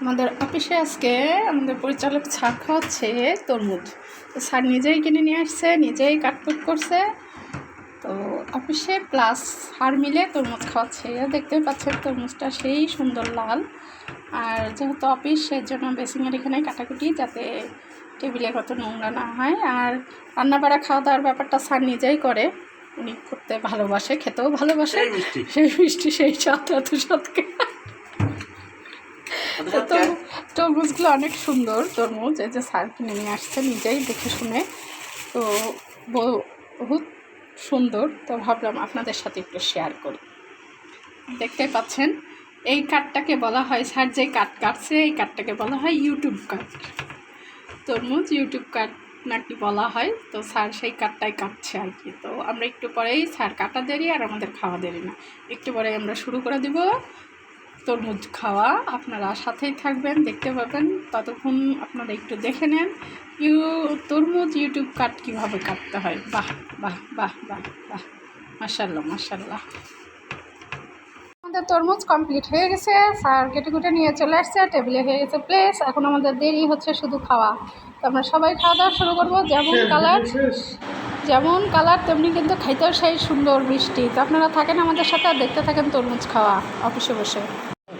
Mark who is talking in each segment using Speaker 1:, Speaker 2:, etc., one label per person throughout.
Speaker 1: আমাদের অফিসে আজকে আমাদের পরিচালক ছাড় খাওয়াচ্ছে তরমুজ তো স্যার নিজেই কিনে নিয়ে আসছে নিজেই কাটকুট করছে। তো অফিসে প্লাস হার মিলে তরমুজ খাওয়াচ্ছে। দেখতে পাচ্ছেন তরমুজটা সেই সুন্দর লাল। আর যেহেতু অফিস সেই জন্য বেসিংয়ের এখানে কাটাকুটি যাতে টেবিলে কত নোংরা না হয়। আর রান্নাবাড়া খাওয়া দাওয়ার ব্যাপারটা স্যার নিজেই করে। উনি করতে ভালোবাসে খেতেও ভালোবাসে।
Speaker 2: সেই মিষ্টি।
Speaker 1: সেই স্বাদ এত তরমু- তরমুজগুলো অনেক সুন্দর তরমুজ এই যে স্যার কিনে নিয়ে আসছে নিজেই দেখে শুনে। তো বহুত সুন্দর তো ভাবলাম আপনাদের সাথে একটু শেয়ার করি। দেখতে পাচ্ছেন এই কাঠটাকে বলা হয় স্যার যে কাঠ কাটছে এই কাঠটাকে বলা হয় ইউটিউব কাঠ। তরমুজ ইউটিউব কাঠ নাকি বলা হয় তো স্যার সেই কাঠটাই কাটছে আর কি। তো আমরা একটু পরেই স্যার কাটা দেরি আর আমাদের খাওয়া দেরি না। একটু পরে আমরা শুরু করে দিব। তরমুজ খাওয়া আপনারা সাথেই থাকবেন দেখতে পাবেন। ততক্ষণ আপনারা একটু দেখে নেন ইউ তরমুজ ইউটিউব কাট কীভাবে কাটতে হয়। বাহ বাহ বাহ বাহ বাহ। মার্শাল্লাহ মার্শাল্লাহ আমাদের তরমুজ কমপ্লিট হয়ে গেছে। স্যার কেটে কুটে নিয়ে চলে আসছে টেবিলে হয়ে গেছে প্লেস এখন আমাদের দেরি হচ্ছে শুধু খাওয়া। তো আমরা সবাই খাওয়া দাওয়া শুরু করব। যেমন কালার যেমন কালার তেমনি কিন্তু খাইতেও সেই সুন্দর মিষ্টি। তো আপনারা থাকেন আমাদের সাথে আর দেখতে থাকেন তরমুজ খাওয়া অফিসে বসে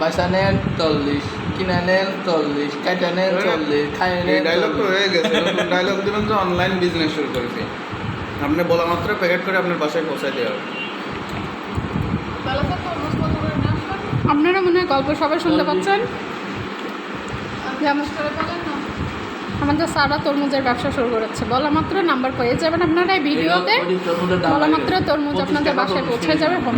Speaker 2: বাসা নেন চল্লিশ কিনে নেন চল্লিশ কাটা নেন চল্লিশ
Speaker 3: এই
Speaker 2: নেন
Speaker 3: ডায়লগ তো হয়ে গেছে ডায়লগ দিলাম তো অনলাইন বিজনেস শুরু করেছি আপনি বলা মাত্র প্যাকেট করে আপনার বাসায় পৌঁছায় দেওয়া হবে।
Speaker 1: আপনারা মনে হয় গল্প সবাই শুনতে পাচ্ছেন? আমাদের সারা তরমুজের ব্যবসা শুরু করেছে। বলা মাত্র নাম্বার পেয়ে যাবেন আপনারা এই ভিডিওতে। বলা মাত্র তরমুজ আপনাদের বাসায় পৌঁছে যাবে। হোম